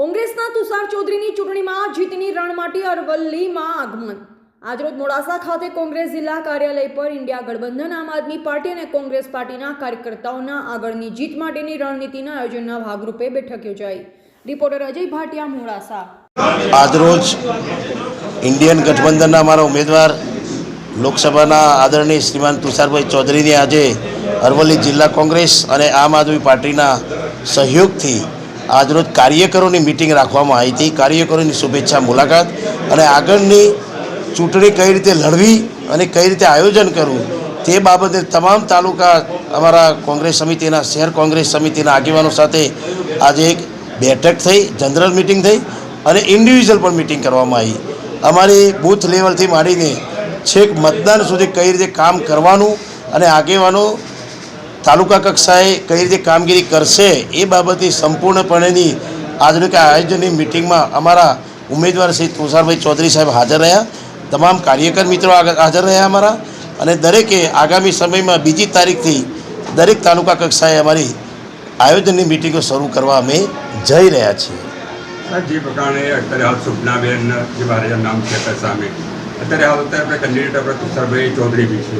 તુષાર ચૌધરીની ચૂંટણીમાં જીતની રણમાટી અરવલ્લીમાં આગમન. આજરોજ મોડાસા ખાતે કોંગ્રેસ જિલ્લા કાર્યાલય પર ઇન્ડિયા ગઠબંધન, આમ આદમી પાર્ટી અને કોંગ્રેસ પાર્ટીના કાર્યકર્તાઓના આગળની જીત માટેની રણનીતિના આયોજનના ભાગરૂપે બેઠક યોજાઈ. રિપોર્ટર અજય ભાટિયા, મોડાસા. આજરોજ ઇન્ડિયન ગઠબંધનના અમારા ઉમેદવાર, લોકસભાના આદરણીય શ્રીમાન તુષારભાઈ ચૌધરીની આજે અરવલ્લી જિલ્લા કોંગ્રેસ અને આમ આદમી પાર્ટીના સહયોગથી આજરોજ કાર્યકરોની મિટિંગ રાખવામાં આવી હતી. કાર્યકરોની શુભેચ્છા મુલાકાત અને આગળની ચૂંટણી કઈ રીતે લડવી અને કઈ રીતે આયોજન કરવું તે બાબતે તમામ તાલુકા અમારા કોંગ્રેસ સમિતિના, શહેર કોંગ્રેસ સમિતિના આગેવાનો સાથે આજે એક બેઠક થઈ, જનરલ મિટિંગ થઈ અને ઇન્ડિવિજ્યુઅલ પણ મિટિંગ કરવામાં આવી. અમારી બૂથ લેવલથી માંડીને છેક મતદાન સુધી કઈ રીતે કામ કરવાનું અને આગેવાનો તાલુકા કક્ષાએ કઈ રીતે કામગીરી કરશે એ બાબતે સંપૂર્ણપણેની આજની આયોજનની મિટિંગમાં અમારા ઉમેદવાર શ્રી તુષારભાઈ ચૌધરી સાહેબ હાજર રહ્યા. તમામ કાર્યકર મિત્રો હાજર રહ્યા અમારા અને દરેકે આગામી સમયમાં બીજી તારીખથી દરેક તાલુકા કક્ષાએ અમારી આયોજનની મિટિંગો શરૂ કરવા અમે જઈ રહ્યા છીએ. જે પ્રકારે અત્યારે હાલ સુપનાબેન જે મારે નામ છે અત્યારે હાલ અત્યારે કેન્ડિડેટ આપણે તુષારભાઈ ચૌધરી બી છે.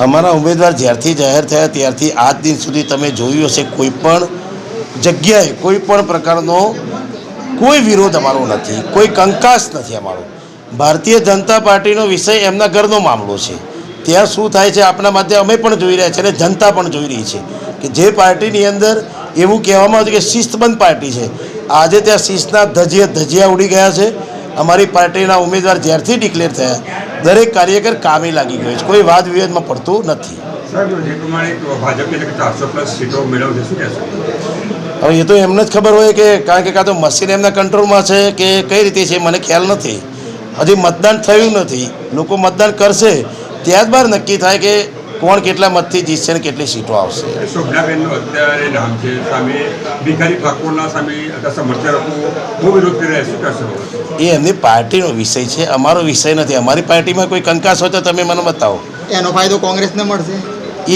અમારા ઉમેદવાર જ્યારથી જાહેર થયા ત્યારથી આજ દિન સુધી તમે જોયું હશે કોઈ પણ જગ્યાએ, કોઈ પણ પ્રકારનો કોઈ વિરોધ અમારો નથી, કોઈ કંકાસ નથી અમારો. ભારતીય જનતા પાર્ટીનો વિષય એમના ઘરનો મામલો છે. ત્યાં શું થાય છે આપણા માધ્યમ અમે પણ જોઈ રહ્યા છીએ અને જનતા પણ જોઈ રહી છે કે જે પાર્ટીની અંદર એવું કહેવામાં આવ્યું કે શિસ્તબંધ પાર્ટી છે. આજે ત્યાં શિસ્તના ધજિયા ધજિયા ઉડી ગયા છે. અમારી પાર્ટીના ઉમેદવાર જ્યારથી ડિક્લેર થયા દરેક કાર્યકર કામે લાગી ગયો છે. કોઈ વાદ વિવાદમાં પડતું નથી. હવે એ તો એમને જ ખબર હોય કે કારણ કે કાં તો મશીન એમના કંટ્રોલમાં છે કે કઈ રીતે છે મને ખ્યાલ નથી. હજી મતદાન થયું નથી. લોકો મતદાન કરશે. ત્યાર બહાર નક્કી થાય કે કોણ કેટલા મતથી જીતશે ને કેટલી સીટો આવશે? શોભનાબેનનું અત્યારે નામ છે. સામે ભિખારી ઠાકોરના સામે સમર્થકો વિરોધ કરી રહ્યા શું એ એમની પાર્ટીનો વિષય છે. અમારો વિષય નથી. અમારી પાર્ટીમાં કોઈ કંકાસ હોય તો તમે મને બતાવો. એનો ફાયદો કોંગ્રેસને મળશે.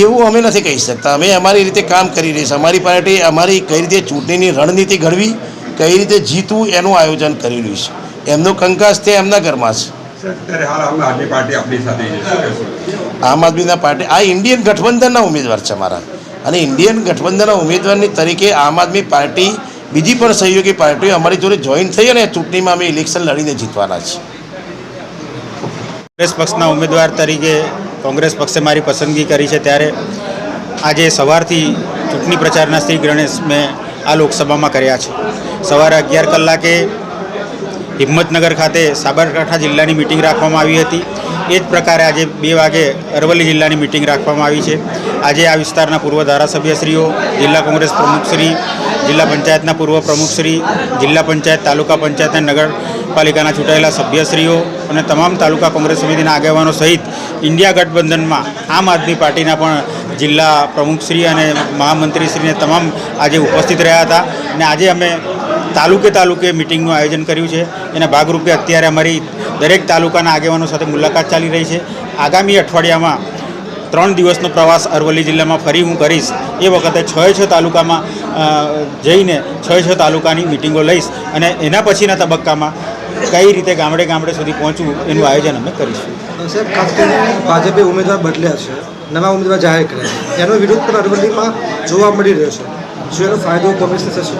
એવું અમે નથી કહી શકતા. અમે અમારી રીતે કામ કરી રહી છે. અમારી પાર્ટી અમારી કઈ રીતે ચૂંટણીની રણનીતિ ઘડવી કઈ રીતે જીતવું એનું આયોજન કરી રહ્યું છે. એમનો કંકાસ તે એમના ઘરમાં છે. આમ આદમીના પાર્ટી આ ઇન્ડિયન ગઠબંધનના ઉમેદવાર છે અમારા અને ઇન્ડિયન ગઠબંધનના ઉમેદવારની તરીકે આમ આદમી પાર્ટી બીજી પણ સહયોગી પાર્ટીઓ અમારી જોડે જોઈન થઈ અને ચૂંટણીમાં અમે ઇલેક્શન લડીને જીતવાના છે કોંગ્રેસ પક્ષના ઉમેદવાર તરીકે કોંગ્રેસ પક્ષે મારી પસંદગી કરી છે ત્યારે આજે સવારથી ચૂંટણી પ્રચારના શ્રી ગણેશ મેં આ લોકસભામાં કર્યા છે. સવારે અગિયાર કલાકે હિંમતનગર ખાતે સાબરકાંઠા જિલ્લાની મિટિંગ રાખવામાં આવી હતી. એ જ પ્રકારે આજે બે વાગે અરવલ્લી જિલ્લાની મિટિંગ રાખવામાં આવી છે. આજે આ વિસ્તારના પૂર્વ ધારાસભ્યશ્રીઓ, જિલ્લા કોંગ્રેસ પ્રમુખશ્રી, જિલ્લા પંચાયતના પૂર્વ પ્રમુખશ્રી, જિલ્લા પંચાયત, તાલુકા પંચાયત અને નગરપાલિકાના ચૂંટાયેલા સભ્યશ્રીઓ અને તમામ તાલુકા કોંગ્રેસ સમિતિના આગેવાનો સહિત ઇન્ડિયા ગઠબંધનમાં આમ આદમી પાર્ટીના પણ જિલ્લા પ્રમુખશ્રી અને મહામંત્રીશ્રીને તમામ આજે ઉપસ્થિત રહ્યા હતા. અને આજે અમે તાલુકે તાલુકે મિટિંગનું આયોજન કર્યું છે. એના ભાગરૂપે અત્યારે અમારી દરેક તાલુકાના આગેવાનો સાથે મુલાકાત ચાલી રહી છે. આગામી અઠવાડિયામાં ત્રણ દિવસનો પ્રવાસ અરવલ્લી જિલ્લામાં ફરી હું કરીશ. એ વખતે છ છ તાલુકામાં જઈને છ છ તાલુકાની મિટિંગો લઈશ અને એના પછીના તબક્કામાં કઈ રીતે ગામડે ગામડે સુધી પહોંચવું એનું આયોજન અમે કરીશું. સાહેબ ખાસ કરીને ભાજપે ઉમેદવાર બદલ્યા છે. નવા ઉમેદવાર જાહેર કર્યા છે. એનો વિરોધ પણ અરવલ્લીમાં જોવા મળી રહ્યો છે. શું એનો ફાયદો કોંગ્રેસને થશે?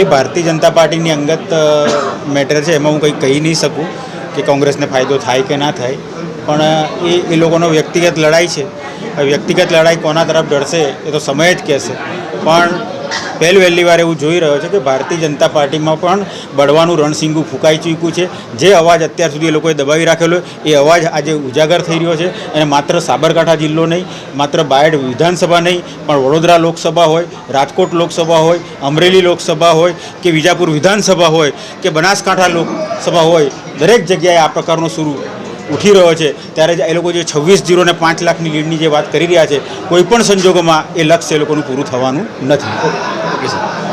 એ ભારતીય જનતા પાર્ટીની અંગત મેટર છે, એમાં હું કંઈ કહી નહીં શકું કે કોંગ્રેસને ફાયદો થાય કે ના થાય. પણ એ એ લોકોનો વ્યક્તિગત લડાઈ છે. વ્યક્તિગત લડાઈ કોના તરફ ડરશે એ તો સમય જ કહેશે. પણ પહેલ વહેલી વાર એવું જોઈ રહ્યો છે કે ભારતીય જનતા પાર્ટીમાં પણ બળવાનું રણસિંગું ફૂંકાઈ ચૂક્યું છે. જે અવાજ અત્યાર સુધી એ લોકોએ દબાવી રાખેલો એ અવાજ આજે ઉજાગર થઈ રહ્યો છે. અને માત્ર સાબરકાંઠા જિલ્લો નહીં, માત્ર બાયડ વિધાનસભા નહીં, પણ વડોદરા લોકસભા હોય, રાજકોટ લોકસભા હોય, અમરેલી લોકસભા હોય, કે વિજાપુર વિધાનસભા હોય, કે બનાસકાંઠા લોકસભા હોય, દરેક જગ્યાએ આ પ્રકારનો શરૂ ઉઠી રહ્યો છે, ત્યારે જ એ લોકો જે છવ્વીસ જીરો ને પાંચ લાખની લીડની જે વાત કરી રહ્યા છે કોઈપણ સંજોગોમાં એ લક્ષ્ય એ લોકોનું પૂરું થવાનું નથી. Okay sir